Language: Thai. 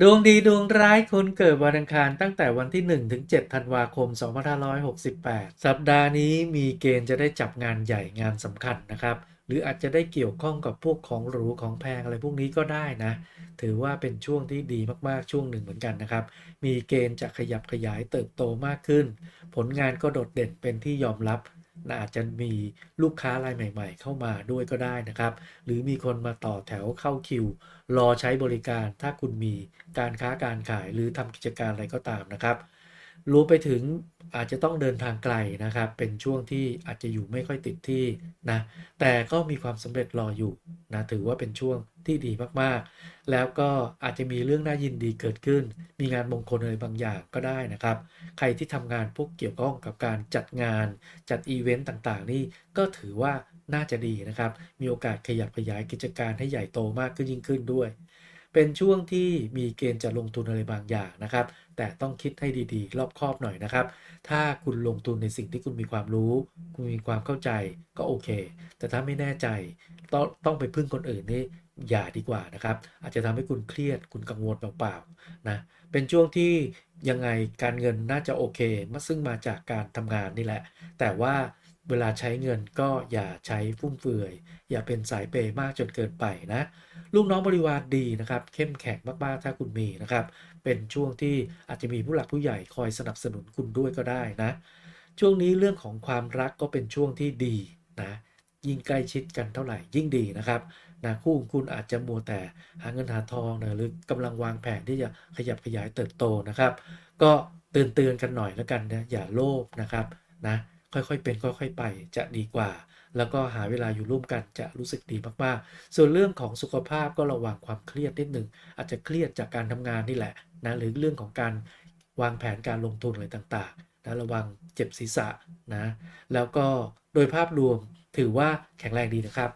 ดวงดีดวงร้ายคนเกิดวันอังคารตั้งแต่วันที่ 1 ถึง 7 ธันวาคม 2568 สัปดาห์นี้มีเกณฑ์จะได้จับงานใหญ่งานสำคัญนะครับ หรืออาจจะได้เกี่ยวข้องกับพวกของหรูของแพงอะไรพวกนี้ก็ได้นะ ถือว่าเป็นช่วงที่ดีมากๆช่วงหนึ่งเหมือนกันนะครับ มีเกณฑ์จะขยับขยายเติบโตมากขึ้น ผลงานก็โดดเด่นเป็นที่ยอมรับ นะอาจจะมีลูกค้ารายใหม่ ๆ เข้ามาด้วยก็ได้นะครับ หรือมีคนมาต่อแถวเข้าคิว รอใช้บริการถ้าคุณมีการค้าการขายหรือทำกิจการอะไรก็ตามนะครับ รวมไปถึงอาจจะต้องเดินทางไกลนะครับ เป็นช่วงที่อาจจะอยู่ไม่ค่อยติดที่นะ แต่ก็มีความสำเร็จรออยู่นะ ถือว่าเป็นช่วงที่ดีมากๆ แล้วก็อาจจะมีเรื่องน่ายินดีเกิดขึ้น มีงานมงคลอะไรบางอย่างก็ได้นะครับ ใครที่ทำงานพวกเกี่ยวข้องกับการจัดงาน จัดอีเวนต์ต่างๆ นี่ก็ถือว่าน่าจะดีนะครับ มีโอกาสขยับขยายกิจการให้ใหญ่โตมากขึ้นยิ่งขึ้นด้วย เป็นช่วงที่มีเกณฑ์จะลงทุนอะไรบางอย่างนะครับ แต่ต้องคิดให้ดีๆ รอบคอบหน่อยนะครับ ถ้าคุณลงทุนในสิ่งที่คุณมีความรู้ คุณมีความเข้าใจก็โอเค แต่ถ้าไม่แน่ใจต้องต้องไปพึ่งคนอื่นนี่อย่าดีกว่านะครับ อาจจะทำให้คุณเครียดคุณกังวลเปล่าๆนะเป็นช่วงที่ยังไงการเงินน่าจะโอเคมาซึ่งมาจากการทำงานนี่แหละ แต่ว่า เวลาใช้เงินก็อย่าใช้ฟุ่มเฟือย อย่าเป็นสายเปย์มากจนเกินไปนะ ลูกน้องบริวารดีนะครับ เข้มแข็งมากๆ ถ้าคุณมีนะครับ เป็นช่วงที่อาจจะมีผู้หลักผู้ใหญ่คอยสนับสนุนคุณด้วยก็ได้นะ ช่วงนี้เรื่องของความรักก็เป็นช่วงที่ดีนะ ยิ่งใกล้ชิดกันเท่าไหร่ยิ่งดีนะครับนะคู่ของคุณอาจจะมัวแต่หาเงินหาทองนะหรือกำลังวางแผนที่จะขยับขยายเติบโตนะครับ ก็เตือนเตือนๆกันหน่อยแล้วกันนะอย่าโลภนะครับนะ ค่อยๆ เป็นค่อยๆ ไปจะดีกว่า แล้วก็หาเวลาอยู่ร่วมกันจะรู้สึกดีมากๆ ส่วนเรื่องของสุขภาพก็ระวังความเครียดนิดหนึ่งอาจจะเครียดจากการทำงานนี่แหละนะหรือเรื่องของการวางแผนการลงทุนอะไรต่างๆนะระวังเจ็บศีรษะนะแล้วก็โดยภาพรวมถือว่าแข็งแรงดีนะครับ